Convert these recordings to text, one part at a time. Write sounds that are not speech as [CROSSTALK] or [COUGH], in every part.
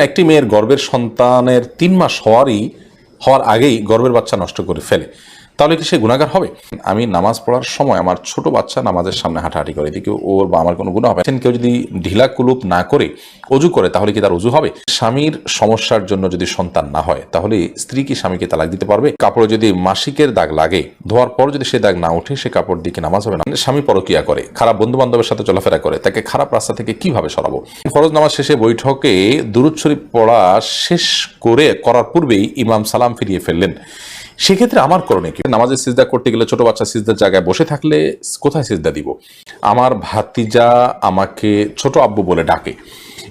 একটি মেয়ের গর্বের সন্তানের তিন মাস হওয়ারই হওয়ার আগেই গর্বের বাচ্চা নষ্ট করে ফেলে। তাহলে কি সে গুণাগার হবে? আমি নামাজ পড়ার সময় আমার ছোট বাচ্চা নামাজের সামনে হাঁটাহাঁটি করে এদিকে ওর বা আমার কোনো গুণা হবে কেউ যদি ঢিলা কুলুপ না করে, অজু করে, তাহলে কি তার অজু হবে? স্বামীর সমস্যার জন্য যদি সন্তান না হয়, তাহলে স্ত্রী কি স্বামীকে তালাক দিতে পারবে? কাপড়ে যদি মাসিকের দাগ লাগে, ধোয়ার পর যদি সে দাগ না ওঠে, সে কাপড় দিকে নামাজ হবে না? স্বামী পরকিয়া করে, খারাপ বন্ধু বান্ধবের সাথে চলাফেরা করে, তাকে খারাপ রাস্তা থেকে কীভাবে সরাবো? ফরজ নামাজ শেষে বৈঠকে শরীফ পড়া শেষ করে করার পূর্বেই ইমাম সালাম ফিরিয়ে ফেললেন। সেক্ষেত্রে আমার করণীয় কি? নামাজের সিজদা করতে গেলে ছোট বাচ্চা সিজদার জায়গায় বসে থাকলে কোথায় সিজদা দিব? আমার ভাতিজা আমাকে ছোট আব্বু বলে ডাকে।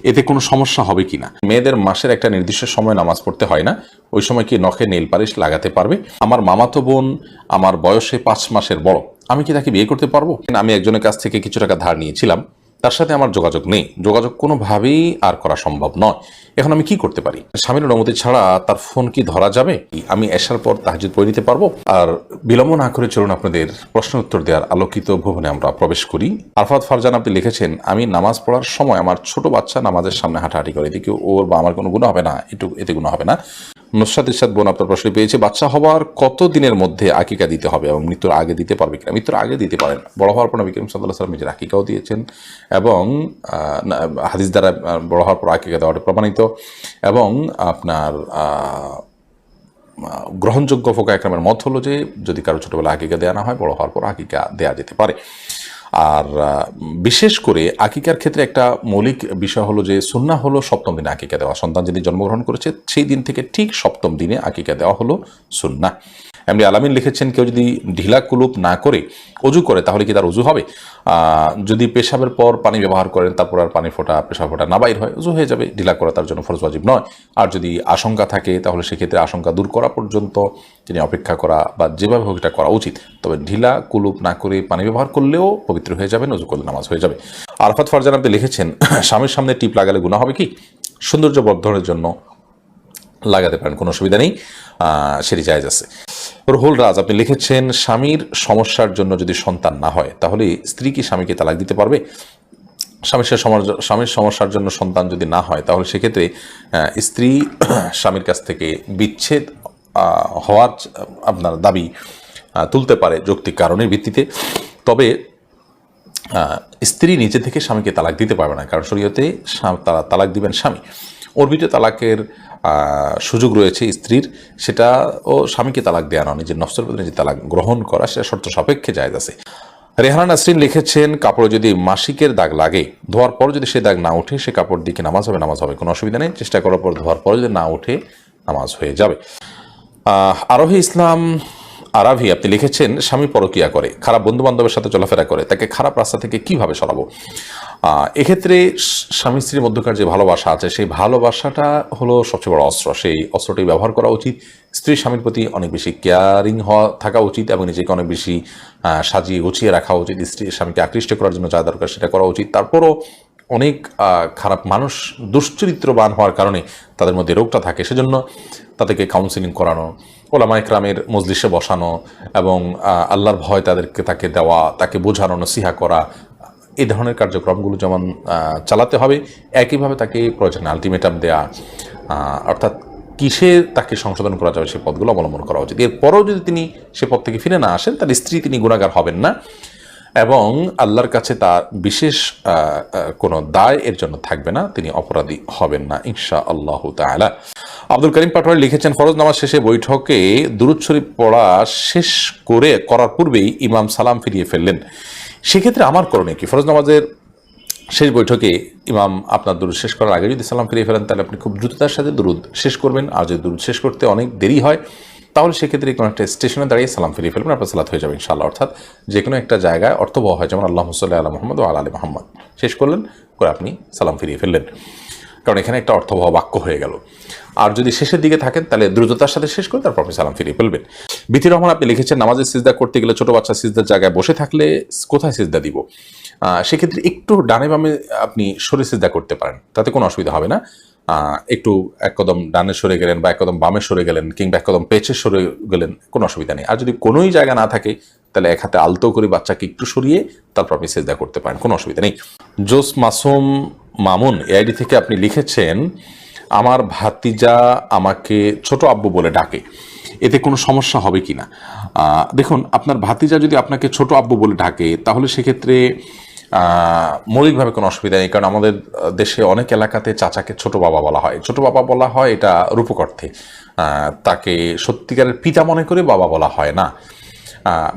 এতে কোনো সমস্যা হবে কিনা? মেয়েদের মাসের একটা নির্দিষ্ট সময় নামাজ পড়তে হয় না। ওই সময় কি নখে নেল পালিশ লাগাতে পারবে? আমার মামাতো বোন আমার বয়সে পাঁচ মাসের বড়। আমি কি তাকে বিয়ে করতে পারব? আমি একজনের কাছ থেকে কিছু টাকা ধার নিয়েছিলাম। তার সাথে আমার যোগাযোগ নেই। যোগাযোগ কোনোভাবেই আর করা সম্ভব নয়। এখন আমি কি করতে পারি? স্বামীর অনুমতি ছাড়া তার ফোন কি ধরা যাবে? আমি আসার পর তাহাজুদ পড়ে নিতে পারব? আর বিলম্ব না করে চলুন আপনাদের প্রশ্ন উত্তর দেওয়ার আলোকিত ভবনে আমরা প্রবেশ করি। আরফাত ফারজান আপনি লিখেছেন, আমি নামাজ পড়ার সময় আমার ছোট বাচ্চা নামাজের সামনে হাঁটাহাঁটি করে। এদিকে ওর বা আমার কোনো গুণা হবে না? একটু এতে গুণা হবে না? নুসরাত ইরশাদ বোন আপনার প্রশ্ন পেয়েছে, বাচ্চা হওয়ার কত দিনের মধ্যে আকিকা দিতে হবে এবং মৃত্যুর আগে দিতে পারবে কিনা? মৃত্যুর আগে দিতে পারেন। বড় হওয়ার পর নবী সাল্লাহ সাল্লাম নিজের আকিকাও দিয়েছেন এবং হাদিস দ্বারা বড় হওয়ার পর আকিকা দেওয়াটা প্রমাণিত এবং আপনার গ্রহণযোগ্য ফোকা একরামের মত হলো যে, যদি কারও ছোটবেলা আকিকা দেওয়া না হয়, বড় হওয়ার পর আকিকা দেওয়া যেতে পারে। আর বিশেষ করে আকিকার ক্ষেত্রে একটা মৌলিক বিষয় হলো যে সুন্না হলো সপ্তম দিনে আকিকা দেওয়া। সন্তান যেদিন জন্মগ্রহণ করেছে, সেই দিন থেকে ঠিক সপ্তম দিনে আকিকা দেওয়া হলো সুন্না। এমনি আলামিন লিখেছেন, কেউ যদি ঢিলা কুলুপ না করে অজু করে, তাহলে কি তার অজু হবে? যদি পেশাবের পর পানি ব্যবহার করেন, তারপর আর পানি ফোটা, পেশাব ফোটা না বাইর হয়, অজু হয়ে যাবে। ঢিলা করা তার জন্য ফরজ ওয়াজিব নয়। আর যদি আশঙ্কা থাকে, তাহলে সেক্ষেত্রে আশঙ্কা দূর করা পর্যন্ত তিনি অপেক্ষা করা বা যেভাবে হোক এটা করা উচিত। তবে ঢিলা কুলুপ না করে পানি ব্যবহার করলেও পবিত্র হয়ে যাবে অজু করলে নামাজ হয়ে যাবে। আরফাত ফারজান আপনি লিখেছেন, স্বামীর সামনে টিপ লাগালে গুণা হবে কি? সৌন্দর্য বর্ধনের জন্য লাগাতে পারেন, কোনো অসুবিধা নেই। সেটি জায়জ আছে। রহুল রাজ, আপনি লিখেছেন, স্বামীর সমস্যার জন্য যদি সন্তান না হয়, তাহলে স্ত্রী কি স্বামীকে তালাক দিতে পারবে? স্বামীর স্বামীর সমস্যার জন্য সন্তান যদি না হয়, তাহলে সেক্ষেত্রে স্ত্রী [CLEARS THROAT] স্বামীর কাছ থেকে বিচ্ছেদ হওয়ার, আপনার দাবি তুলতে পারে যৌক্তিক কারণের ভিত্তিতে। তবে স্ত্রী নিজে থেকে স্বামীকে তালাক দিতে পারবে না, কারণ শরীয়তে তালাক দিবেন স্বামী। অর্বিত তালাকের সুযোগ রয়েছে স্ত্রীর। সেটা ও স্বামীকে তালাক দেওয়া নয়, নিজের নফসের প্রতি নিজের তালাক গ্রহণ করা, সেটা শর্ত সাপেক্ষে জায়জ আছে। রেহানা নাসরিন লিখেছেন, কাপড়ে যদি মাসিকের দাগ লাগে, ধোয়ার পর যদি সে দাগ না ওঠে, সে কাপড় দিকে নামাজ হবে? নামাজ হবে, কোনো অসুবিধা নেই। চেষ্টা করার পর ধোয়ার পর যদি না ওঠে, নামাজ হয়ে যাবে। আরোহী ইসলাম আরাভি, আপনি লিখেছেন, স্বামী পরকিয়া করে, খারাপ বন্ধু বান্ধবের সাথে চলাফেরা করে, তাকে খারাপ রাস্তা থেকে কীভাবে সরাবো? এক্ষেত্রে স্বামী স্ত্রীর মধ্যকার যে ভালোবাসা আছে, সেই ভালোবাসাটা হলো সবচেয়ে বড় অস্ত্র। সেই অস্ত্রটি ব্যবহার করা উচিত। স্ত্রী স্বামীর প্রতি অনেক বেশি কেয়ারিং হওয়া, থাকা উচিত এবং নিজেকে অনেক বেশি সাজিয়ে গুছিয়ে রাখা উচিত। স্ত্রী স্বামীকে আকৃষ্ট করার জন্য যা দরকার সেটা করা উচিত। তারপরও অনেক খারাপ মানুষ দুশ্চরিত্রবান হওয়ার কারণে তাদের মধ্যে রোগটা থাকে। সেজন্য তাদেরকে কাউন্সিলিং করানো ওলামা ইকরামের মজলিসে বসানো এবং আল্লাহর ভয় তাদেরকে, তাকে দেওয়া, তাকে বোঝানো, নসিহা করা এই ধরনের কার্যক্রমগুলো যেমন চালাতে হবে, একইভাবে তাকে প্রয়োজনে আলটিমেটাম দেয়া অর্থাৎ কিসে তাকে সংশোধন করা যাবে সে পদগুলো অবলম্বন করা উচিত। এরপরও যদি তিনি সে পদ থেকে ফিরে না আসেন তার স্ত্রী তিনি গুণাগার হবেন না। এবং আল্লাহর কাছে তার বিশেষ কোনো দায় এর জন্য থাকবে না, তিনি অপরাধী হবেন না ইনশা আল্লাহ তাআলা। আব্দুল করিম পাটোয়ারি লিখেছেন, ফরজ নামাজ শেষে বৈঠকে দুরুদ শরীফ পড়া শেষ করে, করার পূর্বেই ইমাম সালাম ফিরিয়ে ফেললেন। সেক্ষেত্রে আমার করণীয় কি? ফরজ নামাজের শেষ বৈঠকে ইমাম আপনার দুরুদ শেষ করার আগে যদি সালাম ফিরিয়ে ফেলেন, তাহলে আপনি খুব দ্রুততার সাথে দুরুদ শেষ করবেন। আর যদি দুরুদ শেষ করতে অনেক দেরি হয় তাহলে সেক্ষেত্রে কোনো একটা স্টেশনে দাঁড়িয়ে সালাম ফিরিয়ে ফেলবেন, আপনার সালাত হয়ে যাবে ইনশাআল্লাহ। অর্থাৎ যে কোনো একটা জায়গায় অর্থবহ হয়, যেমন আল্লাহ সাল্লাহ আল্লাহ মোহাম্মদ ও আল আলী মোহাম্মদ। শেষ করলেন, করে আপনি সালাম ফিরিয়ে ফেললেন। কারণ এখানে একটা অর্থবহ বাক্য হয়ে গেল। আর যদি শেষের দিকে থাকেন, তাহলে দ্রুততার সাথে শেষ করে তারপর আপনি সালাম ফিরিয়ে ফেলবেন। বিথি রহমান, আপনি লিখেছেন নামাজের সিজদা করতে গেলে ছোট বাচ্চা সিজদার জায়গায় বসে থাকলে কোথায় সিজদা দিব? সেক্ষেত্রে একটু ডানে বামে আপনি সরে সিজদা করতে পারেন। তাতে কোনো অসুবিধা হবে না। একটু এক কদম ডানে সরে গেলেন বা এক কদম বামে সরে গেলেন কিংবা এক কদম পেছে সরে গেলেন, কোনো অসুবিধা নেই। আর যদি কোনোই জায়গা না থাকে, তাহলে এক হাতে আলতো করে বাচ্চাকে একটু সরিয়ে তারপর আপনি সেজদা করতে পারেন, কোনো অসুবিধা নেই। জোস মাসুম মামুন এআইডি থেকে আপনি লিখেছেন, আমার ভাতিজা আমাকে ছোট আব্বু বলে ডাকে। এতে কোনো সমস্যা হবে কি না? দেখুন, আপনার ভাতিজা যদি আপনাকে ছোট আব্বু বলে ডাকে, তাহলে সেক্ষেত্রে মৌলিকভাবে কোনো অসুবিধা নেই, কারণ আমাদের দেশে অনেক এলাকাতে চাচাকে ছোট বাবা বলা হয়। ছোট বাবা বলা হয় এটা রূপক অর্থে তাকে সত্যিকারের পিতা মনে করে বাবা বলা হয় না।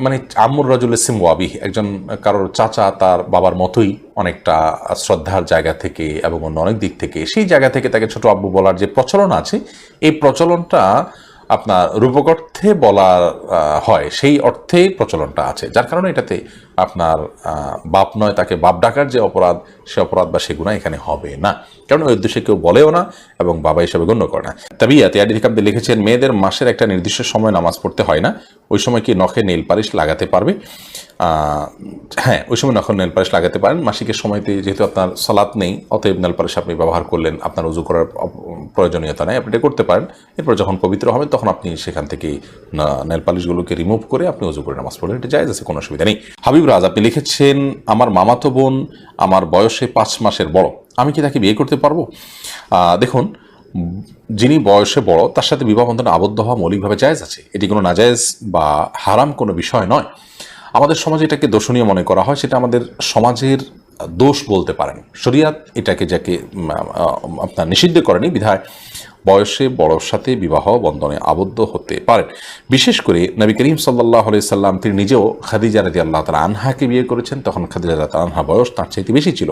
মানে আম্মুর রাজুল ইসিম ওয়াবি, একজন কারোর চাচা তার বাবার মতোই অনেকটা শ্রদ্ধার জায়গা থেকে এবং অন্য অনেক দিক থেকে। সেই জায়গা থেকে তাকে ছোট আব্বু বলার যে প্রচলন আছে, এই প্রচলনটা আপনার রূপক অর্থে বলার হয়। সেই অর্থে প্রচলনটা আছে, যার কারণে এটাতে আপনার বাপ নয়, তাকে বাপ ডাকার যে অপরাধ, সে অপরাধ বা সে গুণা এখানে হবে না। কারণ ওই উদ্দেশ্যে কেউ বলেও না এবং বাবা হিসাবে গণ্য করে না। তবে আডিফ আব্দুল লিখেছেন, মেয়েদের মাসের একটা নির্দিষ্ট সময় নামাজ পড়তে হয় না। ওই সময় কি নখে নেল পালিশ লাগাতে পারবে? হ্যাঁ ওই সময় নখে নেল পালিশ লাগাতে পারেন। মাসিকের সময়তে যেহেতু আপনার সালাত নেই, অতএব নেল পালিশ আপনি ব্যবহার করলেন, আপনার উজু করার প্রয়োজনীয়তা নেই। আপনি এটা করতে পারেন। এরপর যখন পবিত্র হবে, তখন আপনি সেখান থেকে নেল পালিশগুলোকে রিমুভ করে আপনি উজু করে নামাজ পড়লেন। এটা যায় আছে, কোনো অসুবিধা নেই। হাবিব রাজ, আপনি লিখেছেন, আমার মামাতো বোন, আমার বয়সে পাঁচ মাসের বড়। আমি কি তাকে বিয়ে করতে পারব? দেখুন, যিনি বয়সে বড়, তার সাথে বিবাহ বন্ধনে আবদ্ধ হওয়া মৌলিকভাবে জায়েজ আছে। এটি কোনো নাজায়েজ বা হারাম কোনো বিষয় নয়। আমাদের সমাজে এটাকে দোষণীয় মনে করা হয়, সেটা আমাদের সমাজের দোষ বলতে পারেন। শরিয়াত এটাকে যাকে আপনার নিষিদ্ধ করেনি বিধায় বয়সে বড়র সাথে বিবাহ বন্ধনে আবদ্ধ হতে পারেন। বিশেষ করে নবী করিম সাল্লাহ সাল্লাম, তিনি নিজেও খাদিজা রাজি আল্লাহ তালা আনহাকে বিয়ে করেছেন। তখন খাদিজা রাজি আনহা বয়স তার চাইতে বেশি ছিল।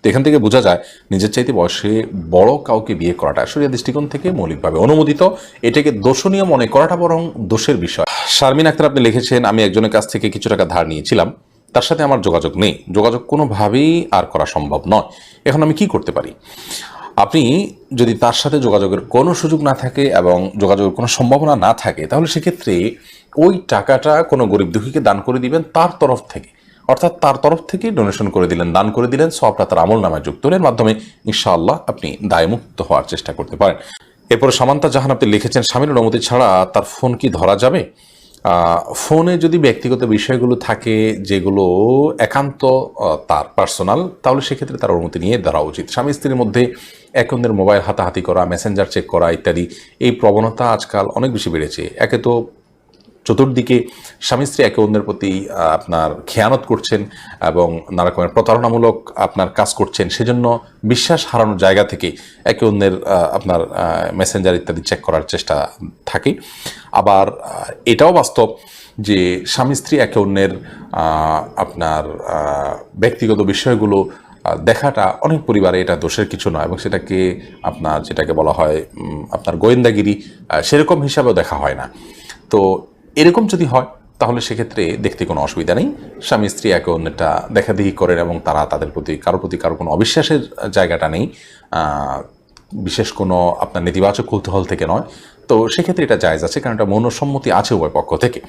তো এখান থেকে বোঝা যায়, নিজের চাইতে বয়সে বড় কাউকে বিয়ে করাটা শরিয়া দৃষ্টিকোণ থেকে মৌলিকভাবে অনুমোদিত। এটাকে দোষণীয় মনে করাটা বরং দোষের বিষয়। শারমিন আক্তার আপনি লিখেছেন, আমি একজনের কাছ থেকে কিছু টাকা ধার নিয়েছিলাম। তার সাথে আমার যোগাযোগ নেই। যোগাযোগ কোনোভাবেই আর করা সম্ভব নয়। এখন আমি কি করতে পারি? আপনি যদি তার সাথে যোগাযোগের কোনো সুযোগ না থাকে এবং যোগাযোগের কোনো সম্ভাবনা না থাকে, তাহলে সেক্ষেত্রে ওই টাকাটা কোনো গরিব দুঃখীকে দান করে দিবেন তার তরফ থেকে। অর্থাৎ তার তরফ থেকে ডোনেশন করে দিলেন, দান করে দিলেন, সবটা তার আমল নামায় যুক্ত হলেন। মাধ্যমে ইনশাআল্লাহ আপনি দায়মুক্ত হওয়ার চেষ্টা করতে পারেন। এরপরে সামান্তা জাহান আপনি লিখেছেন, স্বামীর অনুমতি ছাড়া তার ফোন কি ধরা যাবে? ফোনে যদি ব্যক্তিগত বিষয়গুলো থাকে, যেগুলো একান্ত তার পার্সোনাল, তাহলে সেক্ষেত্রে তার অনুমতি নিয়ে ধরা উচিত। স্বামী স্ত্রীর মধ্যে একন্দের মোবাইল হাতাহাতি করা, মেসেঞ্জার চেক করা ইত্যাদি, এই প্রবণতা আজকাল অনেক বেশি বেড়েছে। একে তো চতুর্দিকে স্বামী স্ত্রী একে অন্যের প্রতি আপনার খেয়ানত করছেন এবং নানা রকমের প্রতারণামূলক আপনার কাজ করছেন। সেজন্য বিশ্বাস হারানোর জায়গা থেকে একে অন্যের আপনার মেসেঞ্জার ইত্যাদি চেক করার চেষ্টা থাকে। আবার এটাও বাস্তব যে স্বামী স্ত্রী একে অন্যের আপনার ব্যক্তিগত বিষয়গুলো দেখাটা অনেক পরিবারে এটা দোষের কিছু নয় এবং সেটাকে আপনার, যেটাকে বলা হয় আপনার গোয়েন্দাগিরি সেরকম হিসাবেও দেখা হয় না। তো এরকম যদি হয়, তাহলে সেক্ষেত্রে দেখতে কোনো অসুবিধা নেই। স্বামী, স্ত্রী একে অন্যটা দেখাদেখি করেন এবং তারা তাদের প্রতি, কারোর প্রতি কারও কোনো অবিশ্বাসের জায়গাটা নেই। বিশেষ কোনো আপনার নেতিবাচক কৌতূহল থেকে নয়। তো সেক্ষেত্রে এটা জায়জ আছে, কারণ এটা মনসম্মতি আছে উভয় পক্ষ থেকে।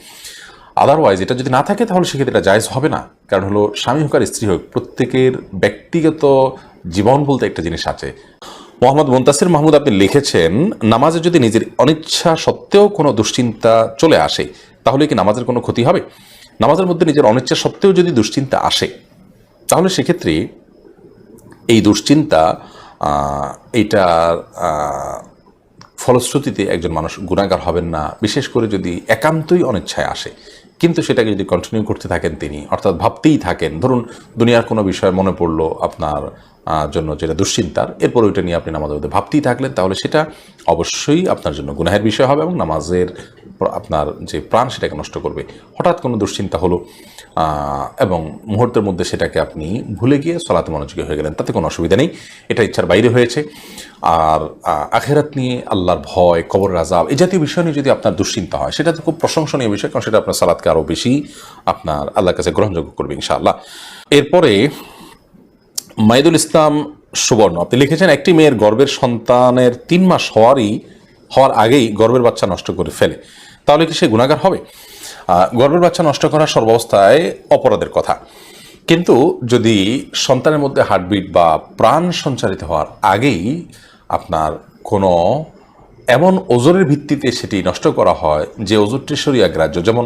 আদারওয়াইজ এটা যদি না থাকে, তাহলে সেক্ষেত্রে এটা জায়জ হবে না। কারণ হলো, স্বামী হোক আর স্ত্রী হোক, প্রত্যেকের ব্যক্তিগত জীবন বলতে একটা জিনিস আছে। মোহাম্মদ মুন্তাসির মাহমুদ আপনি লিখেছেন, নামাজে যদি নিজের অনিচ্ছা সত্ত্বেও কোনো দুশ্চিন্তা চলে আসে, তাহলে কি নামাজের কোনো ক্ষতি হবে? নামাজের মধ্যে নিজের অনিচ্ছা সত্ত্বেও যদি দুশ্চিন্তা আসে, তাহলে সেক্ষেত্রে এই দুশ্চিন্তা এইটার ফলশ্রুতিতে একজন মানুষ গুণাগার হবেন না, বিশেষ করে যদি একান্তই অনিচ্ছায় আসে। কিন্তু সেটাকে যদি কন্টিনিউ করতে থাকেন তিনি, অর্থাৎ ভাবতেই থাকেন, ধরুন দুনিয়ার কোনো বিষয় মনে পড়ল আপনার জন্য যেটা দুশ্চিন্তার, এরপর ওইটা নিয়ে আপনি নামাজের মধ্যে ভাবতেই থাকলেন। তাহলে সেটা অবশ্যই আপনার জন্য গুনাহের বিষয় হবে এবং নামাজের আপনার যে প্রাণ সেটাকে নষ্ট করবে। হঠাৎ কোনো দুশ্চিন্তা হলো এবং মুহূর্তের মধ্যে সেটাকে আপনি ভুলে গিয়ে সলাতে মনোযোগী হয়ে গেলেন, তাতে কোনো অসুবিধা নেই। এটা ইচ্ছার বাইরে হয়েছে। আর আখেরাত নিয়ে আল্লাহর ভয়, কবর রাজাব এই জাতীয় বিষয় নিয়ে যদি আপনার দুশ্চিন্তা হয়, সেটা তো খুব প্রশংসনীয় বিষয়, কারণ সেটা আপনার সালাদকে আরও বেশি আপনার আল্লাহর কাছে গ্রহণযোগ্য করবে ইনশাআল্লাহ। এরপরে মাইদুল ইসলাম সুবর্ণ। আপনি লিখেছেন, একটি মেয়ের গর্বের সন্তানের তিন মাস হওয়ারই, হওয়ার আগেই গর্বের বাচ্চা নষ্ট করে ফেলে। তাহলে কি সে গুণাগার হবে? গর্বের বাচ্চা নষ্ট করা সর্বাবস্থায় অপরাধের কথা। কিন্তু যদি সন্তানের মধ্যে হার্টবিট বা প্রাণ সঞ্চারিত হওয়ার আগেই আপনার কোনো এমন ওজনের ভিত্তিতে সেটি নষ্ট করা হয়, যে ওজনটি শরীর গ্রাহ্য যেমন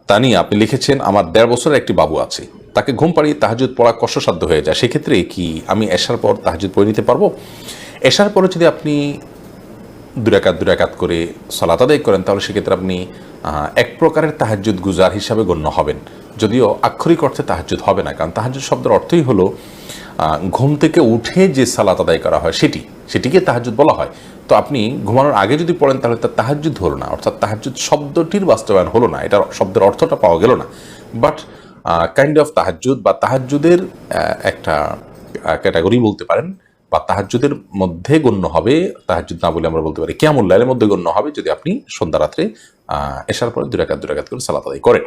তানিয়া আপনি লিখেছেন, আমার দেড় বছরের একটি বাবু আছে। তাকে ঘুম পাড়িয়ে তাহাজুদ পড়া কষ্টসাধ্য হয়ে যায়। সেক্ষেত্রে কি আমি এসার পর তাহাজুদ পড়ে নিতে পারব? এসার পরে যদি আপনি দুরাকাত দুরাকাত করে সলাত আদায় করেন, তাহলে সেক্ষেত্রে আপনি এক প্রকারের তাহাজুদ গুজার হিসাবে গণ্য হবেন। যদিও আক্ষরিক অর্থে তাহাজুদ হবে না, কারণ তাহাজুদ শব্দের অর্থই হলো ঘুম থেকে উঠে যে সালাত আদায় করা হয় সেটি সেটিকে তাহাজ্জুদ বলা হয়। তো আপনি ঘুমানোর আগে যদি পড়েন তাহলে তার তাহাজ্জুদ হলো না। অর্থাৎ তাহাজ্জুদ শব্দটির বাস্তবায়ন হলো না। এটার শব্দের অর্থটা পাওয়া গেল না। বাট কাইন্ড অফ তাহাজ্জুদ বা তাহাজ্জুদের আহ, একটা ক্যাটাগরি বলতে পারেন বা তাহাজ্জুদের মধ্যে গণ্য হবে তাহাজ্জুদ না বলে আমরা বলতে পারি কেমন লাইলের মধ্যে গণ্য হবে যদি আপনি সন্ধ্যা রাত্রে এসার পরে দুরাকাত দুরাকাত করে সালাত আদায় করেন।